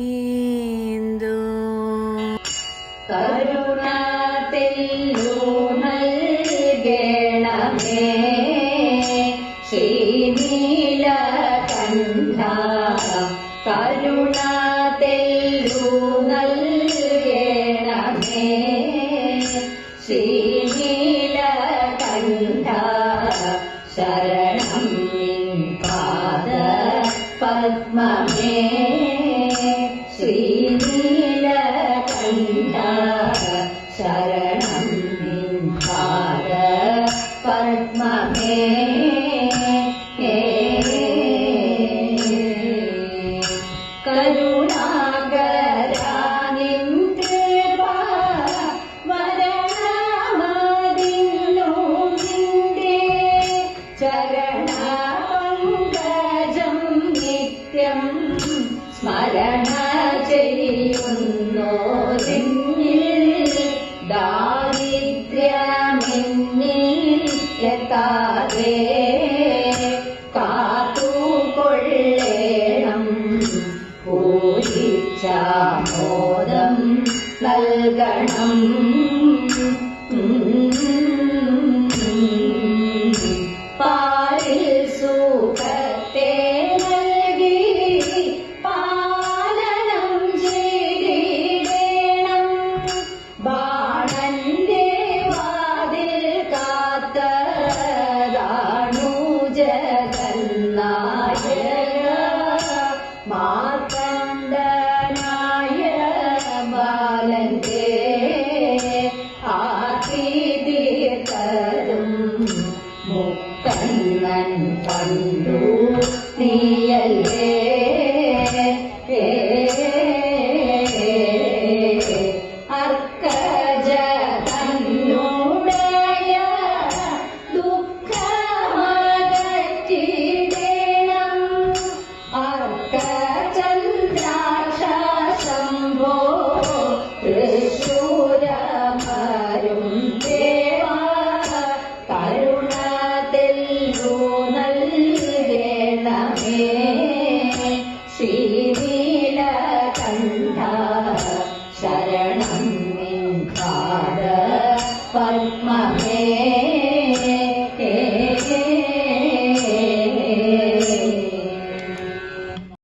നീന്തു കരുണാതെല്ലൂണൽകേണമേ Sree Neelakanta കരുണാതെല്ലൂണൽകേണമേ Sree Neelakanta Padma Mee. എത്താതെ കാത്തുകൊള്ളേണം. പൂരിച്ചാമോദം നൽകണം. ആതീതീർത്തതും മുക്കണ്ണൻ പണ്ടു பன்மக